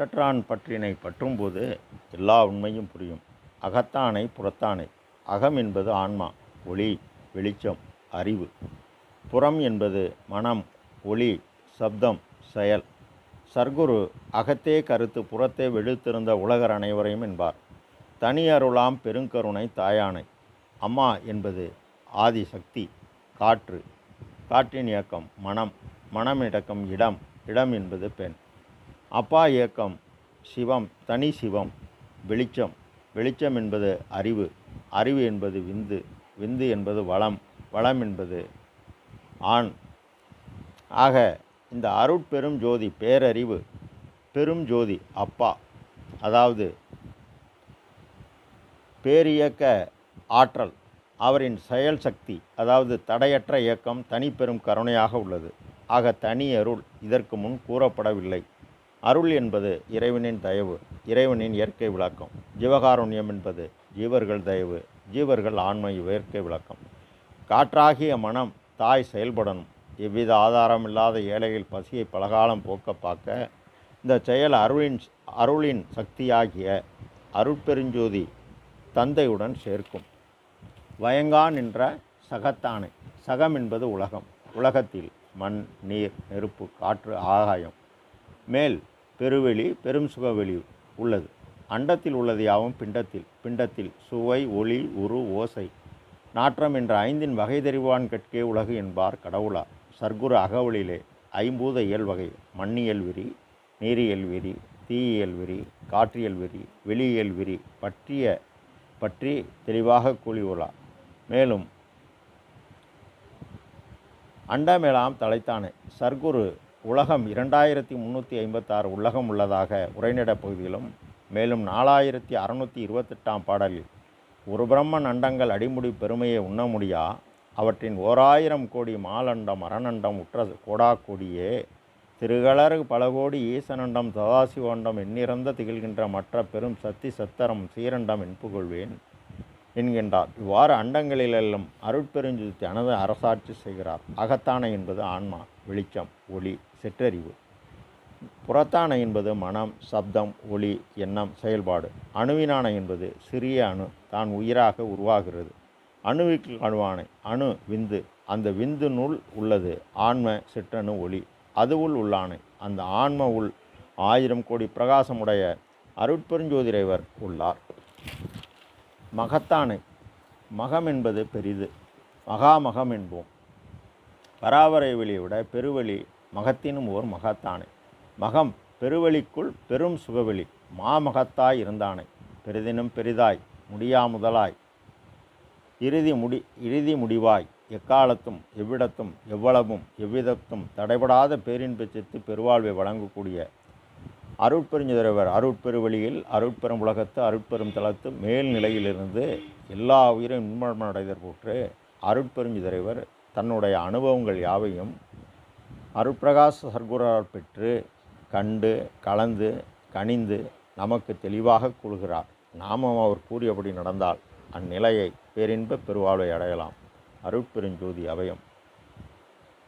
பற்றற்றான் பற்றினை பற்றும்போது எல்லா உண்மையும் புரியும். அகத்தானை புறத்தானை. அகம் என்பது ஆன்மா ஒளி வெளிச்சம் அறிவு. புறம் என்பது மனம் ஒளி சப்தம் செயல். சர்க்குரு அகத்தே கருத்து புறத்தே வெளுத்திருந்த உலகர் அனைவரையும் என்பார். தனி அருளாம் பெருங்கருணை தாயானை. அம்மா என்பது ஆதி சக்தி காற்று. காற்றின் இயக்கம் மனம். மனம் இடக்கம் இடம். இடம் என்பது பெண். அப்பா இயக்கம் சிவம் தனி சிவம் வெளிச்சம். வெளிச்சம் என்பது அறிவு. அறிவு என்பது விந்து. விந்து என்பது வளம். வளம் என்பது ஆண். ஆக இந்த அருட்பெரும் ஜோதி பேரறிவு பெரும் ஜோதி அப்பா. அதாவது பேரியக்க ஆற்றல். அவரின் செயல் சக்தி அதாவது தடையற்ற இயக்கம் தனிப்பெரும் கருணையாக உள்ளது. ஆக தனி அருள் இதற்கு முன் கூறப்படவில்லை. அருள் என்பது இறைவனின் தயவு இறைவனின் இயற்கை விளக்கம். ஜீவகாருண்யம் என்பது ஜீவர்கள் தயவு ஜீவர்கள் ஆண்மை இயற்கை விளக்கம். காற்றாகிய மனம் தாய் செயல்படணும். எவ்வித ஆதாரமில்லாத ஏழையில் பசியை பலகாலம் போக்க பார்க்க இந்த செயல் அருளின் அருளின் சக்தியாகிய அருட்பெருஞ்சோதி தந்தையுடன் சேர்க்கும். வயங்கான் நின்ற சகத்தானை. சகம் என்பது உலகம். உலகத்தில் மண் நீர் நெருப்பு காற்று ஆகாயம். மேல் பெருவெளி பெரும் சுகவெளி உள்ளது. அண்டத்தில் உள்ளது யாவும் பிண்டத்தில். பிண்டத்தில் சுவை ஒளி உரு ஓசை. நாற்றம் என்ற ஐந்தின் வகை தெரிவான் கட்கே உலகு என்பார் கடவுளார் சர்க்குரு அகவலிலே ஐம்பூத இயல் வகை மண்ணியல் விரி நீரியல் விரி தீயியல் விரி காற்றியல் விரி வெளியியல் விரி பற்றிய பற்றி தெளிவாக கூறியுள்ளார் மேலும் அண்டமேலாம் தலைத்தானே. சர்க்குரு உலகம் இரண்டாயிரத்தி முந்நூற்றி ஐம்பத்தாறு உலகம் உள்ளதாக உரைநட பகுதியிலும் மேலும் நாலாயிரத்தி அறநூற்றி இருபத்தெட்டாம் பாடலில் ஒரு பிரம்மன் அண்டங்கள் அடிமுடி பெருமையை உண்ண முடியா? அவற்றின் ஓராயிரம் கோடி மாலண்டம் அரணண்டம் உற்ற கோடா கோடியே? திருகளறு பல கோடி ஈசனண்டம் சதாசிவண்டம் எண்ணிறந்த திகழ்கின்ற மற்ற பெரும் சத்தி சத்தரம் சீரண்டம் என்புகொள்வேன் என்கின்றார். இவ்வாறு அண்டங்களிலெல்லாம் அருட்பெருஞ்சுத்தி அனது அரசாட்சி செய்கிறார். அகத்தானை என்பது ஆன்மா வெளிச்சம் ஒளி சிற்றறிவு. புறத்தானை என்பது மனம் சப்தம் ஒளி எண்ணம் செயல்பாடு. அணுவினானை என்பது சிறிய அணு தான் உயிராக உருவாகிறது. அணுவிக்கு அணுவானை அணு விந்து. அந்த விந்து நூல் உள்ளது ஆன்ம சிற்றணு ஒளி. அதுவுள் உள்ளானை அந்த ஆன்ம உள் ஆயிரம் கோடி பிரகாசமுடைய அருட்பெருஞ்சோதிரைவர் உள்ளார். மகத்தானை. மகம் என்பது பெரிது. மகாமகம் என்போம். பராவரை வெளியை விட பெருவழி மகத்தினும் ஓர் மகத்தானை. மகம் பெருவழிக்குள் பெரும் சுகவெளி மாமகத்தாய் இருந்தானை. பெரிதினும் பெரிதாய் முடியாமுதலாய். இறுதி முடி இறுதி முடிவாய். எக்காலத்தும் எவ்விடத்தும் எவ்வளவும் எவ்விதத்தும் தடைபடாத பேரின்பச் சித்து பெருவாழ்வை வழங்கக்கூடிய அருட்பெருஞ்சுதரவர் அருட்பெருவழியில் அருட்பெரும் உலகத்து அருட்பெரும் தளத்து மேல் நிலையிலிருந்து எல்லா உயிரும் இன்மடமடைதற் போற்று அருட்பெருஞ்சுதரைவர் தன்னுடைய அனுபவங்கள் யாவையும் அருட்பிரகாச சர்க்குரார் பெற்று கண்டு கலந்து கனிந்து நமக்கு தெளிவாக கூறுகிறார். நாமும் அவர் கூறியபடி நடந்தால் அந்நிலையை பேரின்ப பெருவாழ்வை அடையலாம். அருட்பெருஞ்சோதி அவயம்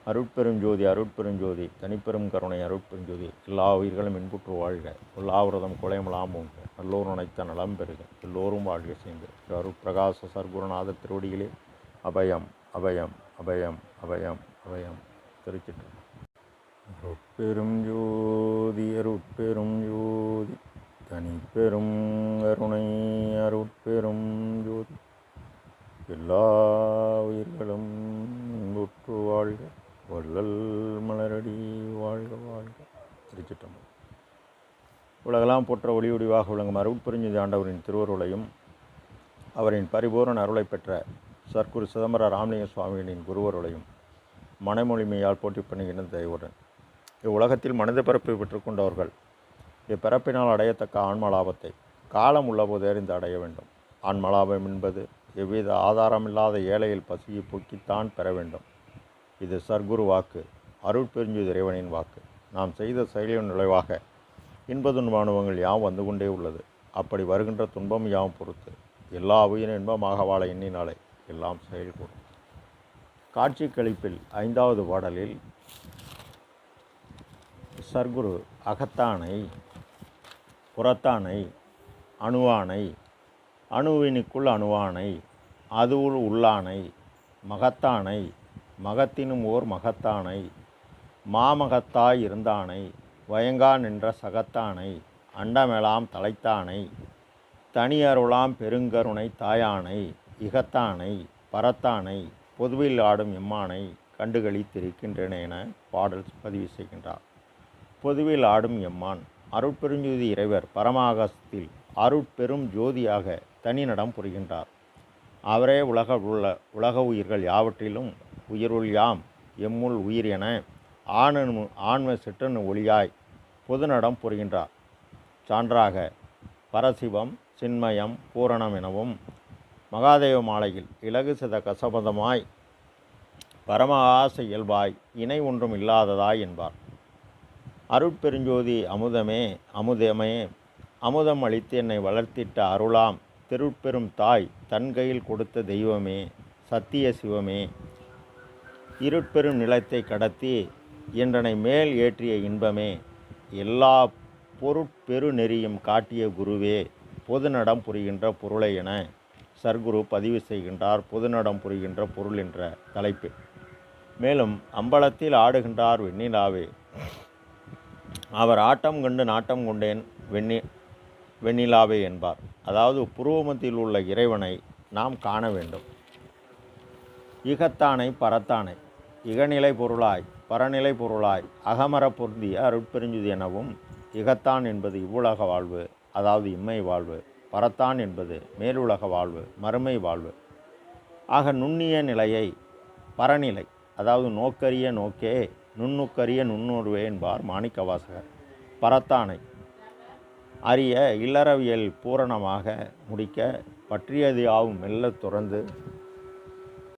அபயம் அருட்பெருஞ்சோதி அருட்பெருஞ்சோதி தனிப்பெரும் கருணை அருட்பெரும் ஜோதி. எல்லா உயிர்களும் இன்புற்று வாழ்க. உள்ளாவிரதம் குலையமலாம் ஓங்க நல்லோர் நினைத்த நலம் பெறுக. எல்லோரும் வாழ்க சேர்ந்து அருட்பிரகாச சர்க்குருநாத திருவடிகளே. அபயம் அபயம் அபயம் அபயம் அபயம். திருச்சிட்டு அருட்பெரும் ஜோதி அருட்பெரும் ஜோதி. தனிப்பெரும் கருணை அருட்பெரும் ஜோதி. எல்லா உயிர்களும் இன்புற்று வாழ்க. வள்ளல் மலரடி வாழ்க வாழ்க. திருச்சிட்டம்பலம் உலகெல்லாம் போற்ற ஒளி ஒளிவாக விளங்கும் அருட்பெருஞ்சதி ஆண்டவரின் திருவருளையும் அவரின் பரிபூரண அருளை பெற்ற சர்க்குரு சிதம்பர ராமலிங்க சுவாமிகளின் குருவருளையும் மனமொழிமையால் போட்டி பண்ணுகின்ற தயவுடன் இவ்வுலகத்தில் மனித பிறப்பை பெற்றுக்கொண்டவர்கள் இப்பிறப்பினால் அடையத்தக்க ஆன்ம லாபத்தை காலம் உள்ளபோது அறிந்து அடைய வேண்டும். ஆன்மலாபம் என்பது எவ்வித ஆதாரமில்லாத ஏழையில் பசியை போக்கித்தான் பெற வேண்டும். இது சர்க்குரு வாக்கு அருட்பெருஞ்சு இறைவனின் வாக்கு. நாம் செய்த செயலின் நுழைவாக இன்ப துன்ப அனுபவங்கள் யாவும் வந்து கொண்டே உள்ளது. அப்படி வருகின்ற துன்பம் யாவும் பொறுத்து எல்லா உயிரின் இன்பமாக வாழ எண்ணினாலே எல்லாம் செயல்கூடும் காட்சி கழிப்பில் ஐந்தாவது பாடலில் சர்க்குரு அகத்தானை புறத்தானை அணுவானை அணுவினுக்குள் அணுவானை அதுவுள் உள்ளானை மகத்தானை மகத்தினும் ஓர் மகத்தானை மாமகத்தாய் இருந்தானை வயங்கா நின்ற சகத்தானை அண்டமெலாம் தலைத்தானை தனியருளாம் பெருங்கருணை தாயானை இகத்தானை பரத்தானை பொதுவில் ஆடும் எம்மானை கண்டுகளித்திருக்கின்றன என பாடல் பதிவு செய்கின்றார். பொதுவில் ஆடும் எம்மான் அருட்பெருஞ்சோதி இறைவர் பரமாகசத்தில் அருட்பெரும் ஜோதியாக தனிநடம் புரிகின்றார். அவரே உலக உள்ள உலக உயிர்கள் யாவற்றிலும் உயிருள் யாம் எம்முள் உயிர் என ஆணனு ஆன்ம சிற்றனு ஒளியாய் பொதுநடம் புரிகின்றார். சான்றாக பரசிவம் சின்மயம் பூரணம் எனவும் மகாதேவ மாலையில் இலகு சித கசபதமாய் பரமஹாச இயல்பாய் இணை ஒன்றும் இல்லாததாய் என்பார். அருட்பெருஞ்சோதி அமுதமே அமுதமே அமுதம் அளித்து என்னை வளர்த்திட்ட அருளாம். திருட்பெரும் தாய் தன் கையில் கொடுத்த தெய்வமே சத்திய சிவமே இருட்பெரும் நிலத்தை கடத்தி என்றனை மேல் ஏற்றிய இன்பமே. எல்லா பொருட்பெரு நெறியும் காட்டிய குருவே பொதுநடம் புரிகின்ற பொருளை என சர்க்குரு பதிவு செய்கின்றார் பொதுநடம் புரிகின்ற பொருள் என்ற தலைப்பு. மேலும் அம்பலத்தில் ஆடுகின்றார் வெண்ணிலாவே. அவர் ஆட்டம் கண்டு நாட்டம் கொண்டேன் வெண்ணி வெண்ணிலாவே என்பார். அதாவது புருவமத்தில் உள்ள இறைவனை நாம் காண வேண்டும். இகத்தானை பரத்தானை இகநிலை பொருளாய் பரநிலை பொருளாய் அகமர பொருந்திய அருட்பெருஞ்சுதி எனவும் இகத்தான் என்பது இவ்வுலக வாழ்வு அதாவது இம்மை வாழ்வு பரத்தான் என்பது மேலுலக வாழ்வு மறுமை வாழ்வு. ஆக நுண்ணிய நிலையை பரநிலை அதாவது நோக்கரிய நோக்கே நுண்ணுக்கரிய நுண்ணுருவே என்பார் மாணிக்கவாசகர். பரத்தானை அறிய இல்லறவியல் பூரணமாக முடிக்க பற்றியது யாவும் மெல்ல துறந்து